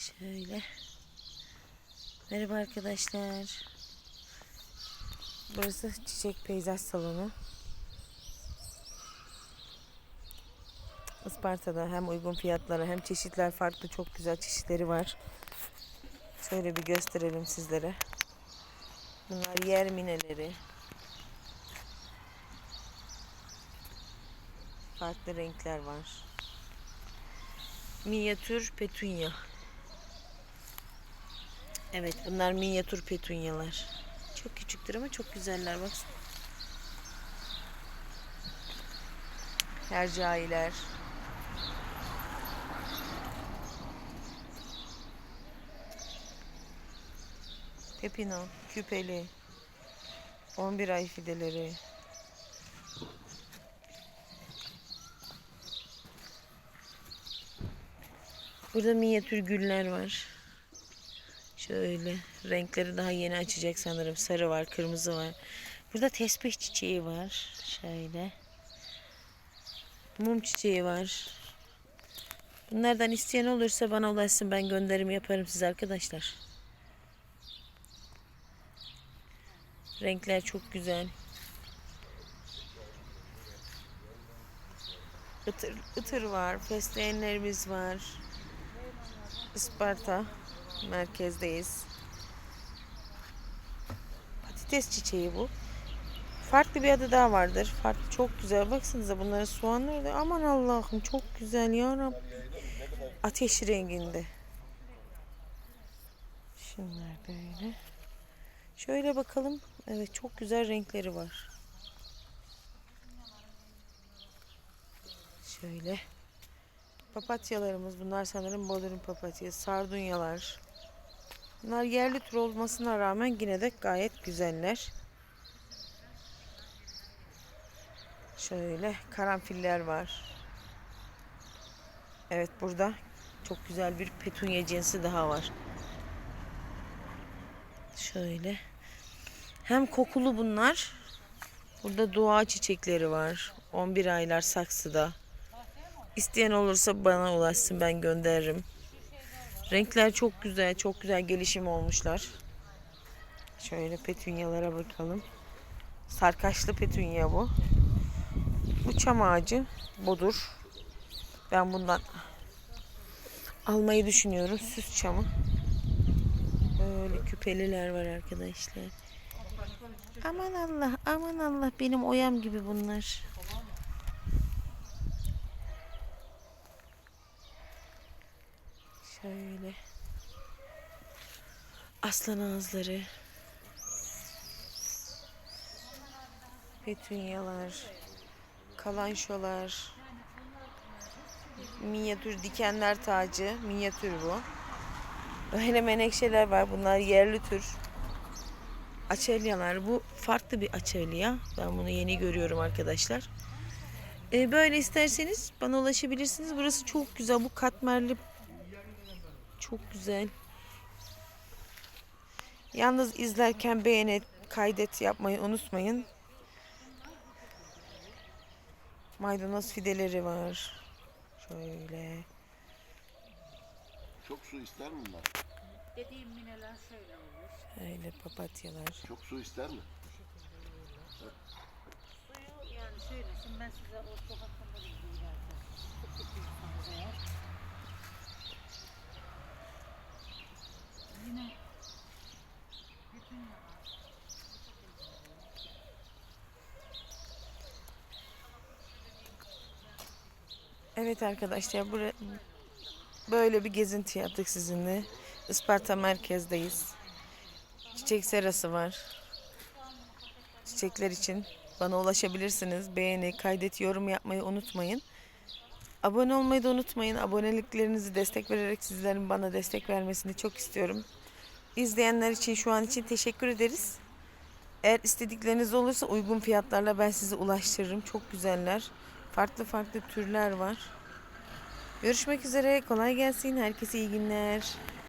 Şöyle. Merhaba arkadaşlar. Burası Çiçek Peyzaj Salonu. Isparta'da hem uygun fiyatlara hem çeşitler farklı çok güzel çeşitleri var. Şöyle bir gösterelim sizlere. Bunlar yer mineleri. Farklı renkler var. Minyatür petunya. Evet bunlar minyatür petunyalar. Çok küçüktür ama çok güzeller bak. Hercailer. Pepino, küpeli. 11 ay fideleri. Burada minyatür güller var. Şöyle renkleri daha yeni açacak sanırım. Sarı var, kırmızı var. Burada tesbih çiçeği var. Şöyle. Mum çiçeği var. Bunlardan isteyen olursa bana ulaşsın. Ben gönderim yaparım size arkadaşlar. Renkler çok güzel. Itır, ıtır var. Fesleğenlerimiz var. Isparta merkezdeyiz. Patates çiçeği bu. Farklı bir adı daha vardır. Farklı çok güzel. Baksanıza bunların soğanları da aman Allah'ım çok güzel ya. Ateş renginde. Şunlar böyle. Şöyle bakalım. Evet çok güzel renkleri var. Şöyle. Papatyalarımız bunlar sanırım Bodrum papatyası. Sardunyalar. Bunlar yerli tür olmasına rağmen yine de gayet güzeller. Şöyle karanfiller var. Evet burada çok güzel bir petunya cinsi daha var. Şöyle. Hem kokulu bunlar. Burada dua çiçekleri var. 11 aylar saksıda. İsteyen olursa bana ulaşsın ben gönderirim. Renkler çok güzel, çok güzel gelişim olmuşlar. Şöyle petunyalara bakalım. Sarkaçlı petunya bu. Bu çam ağacı bodur. Ben bundan almayı düşünüyorum. Süs çamı. Böyle küpeliler var arkadaşlar. Aman Allah, aman Allah benim oyam gibi bunlar. Şöyle. Aslan ağızları. Petunyalar. Kalanşolar. Minyatür dikenler tacı. Minyatür bu. Böyle menekşeler var. Bunlar yerli tür. Açelyalar. Bu farklı bir açelya. Ben bunu yeni görüyorum arkadaşlar. Ee, böyle isterseniz bana ulaşabilirsiniz. Burası çok güzel. Bu katmerli çok güzel. Yalnız izlerken beğenet, kaydet yapmayı unutmayın. Maydanoz fideleri var. Şöyle. Çok su ister mi bunlar? Dediğim mineler şöyle olur. Şöyle papatyalar. Çok su ister mi? Suyu yani şöylesin ben size o su Evet arkadaşlar bura- böyle bir gezinti yaptık sizinle. Isparta merkezdeyiz. Çiçek serası var. Çiçekler için bana ulaşabilirsiniz. Beğeni, kaydet, yorum yapmayı unutmayın. Abone olmayı da unutmayın. Aboneliklerinizi destek vererek sizlerin bana destek vermesini çok istiyorum. İzleyenler için şu an için teşekkür ederiz. Eğer istedikleriniz olursa uygun fiyatlarla ben sizi ulaştırırım. Çok güzeller. Farklı farklı türler var. Görüşmek üzere. Kolay gelsin. Herkese iyi günler.